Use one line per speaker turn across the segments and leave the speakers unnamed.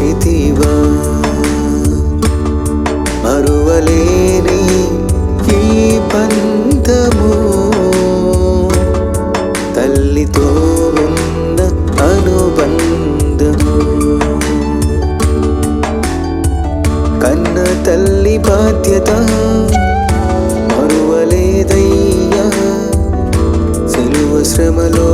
మరచితివా మరువలేని ఈ బంధము. తల్లితో ఉన్న అనుబంధము. కన్న తల్లి బాధ్యత మరువలేదయ్యా. సిలువ శ్రమలో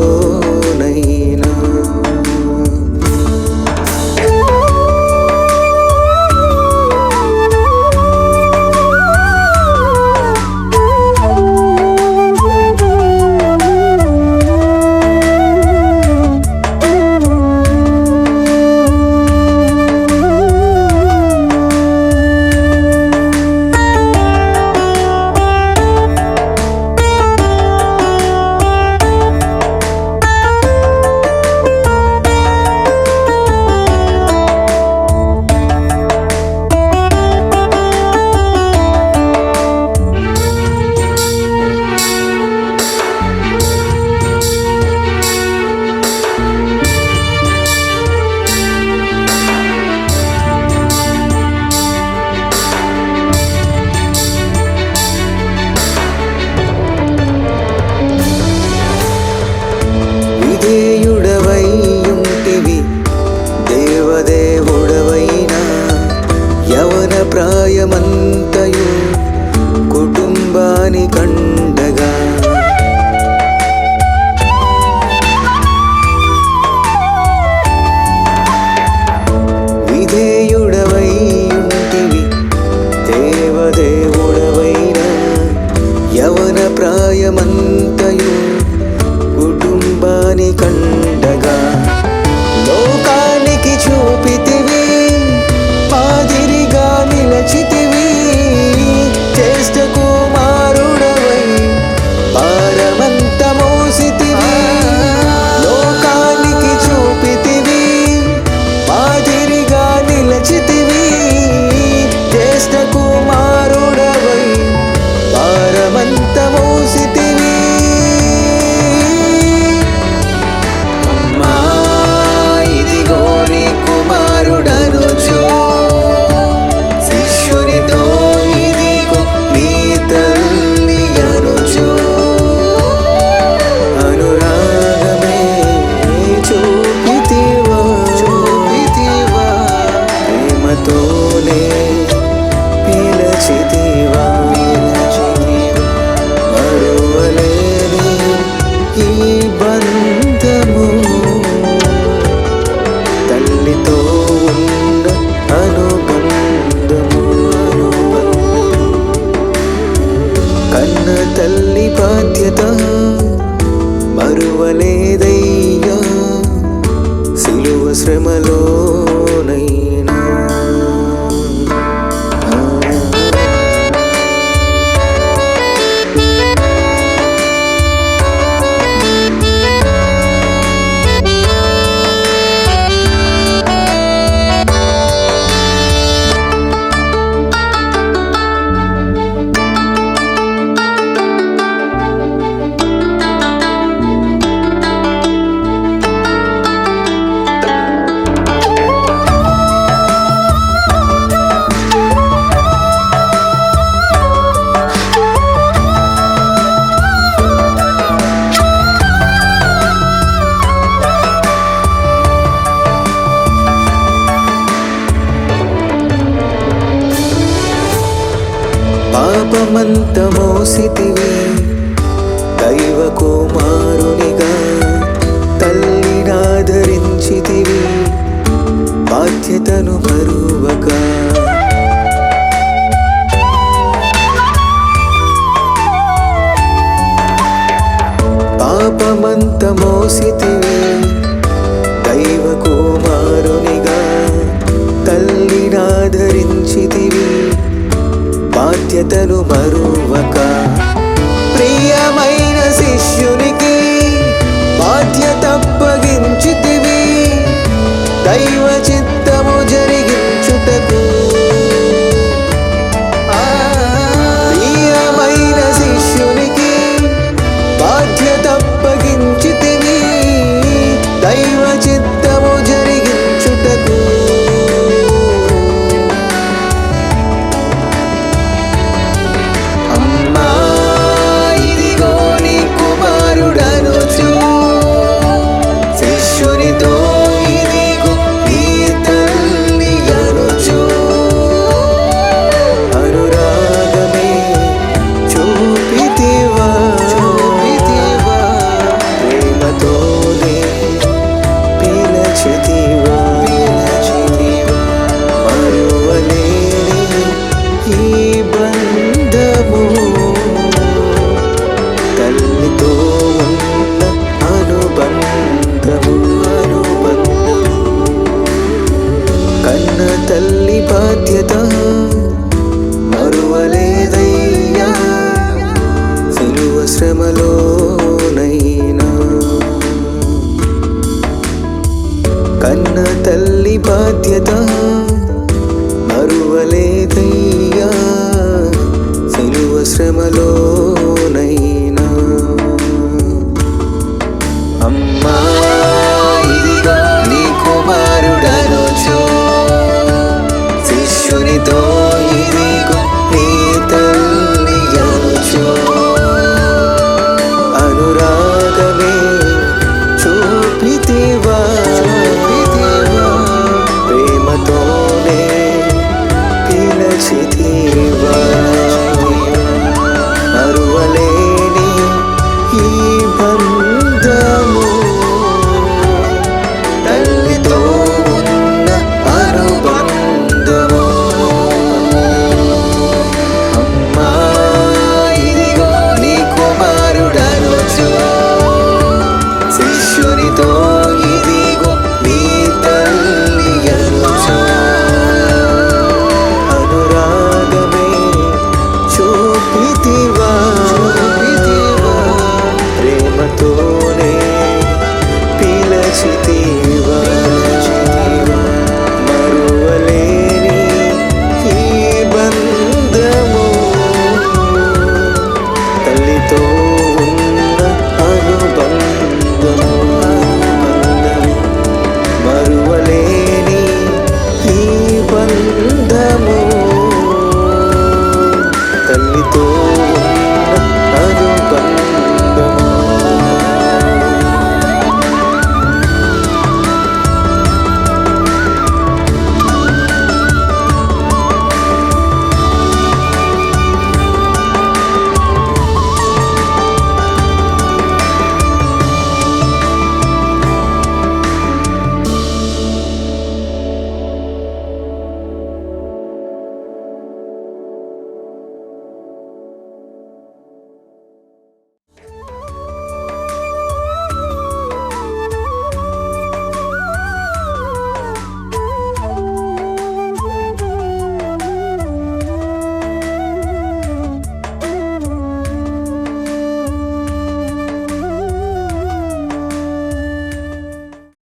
బాధ్యత దైవ కుమారునిగా తల్లినాదరించితివి బాధ్యతను బరువగా పాపమంత మోసితివి. దైవ కుమారునిగా తల్లినాదరించితివి బాధ్యతను మరువక. ప్రియమైన శిష్యునికి బాధ్యత మన తల్లి బాధ్యత మరువలేదయ్యా. సులువ శ్రమలోనైనా. కన్న తల్లి బాధ్యత మరువలేదయ్యా. శ్రమలో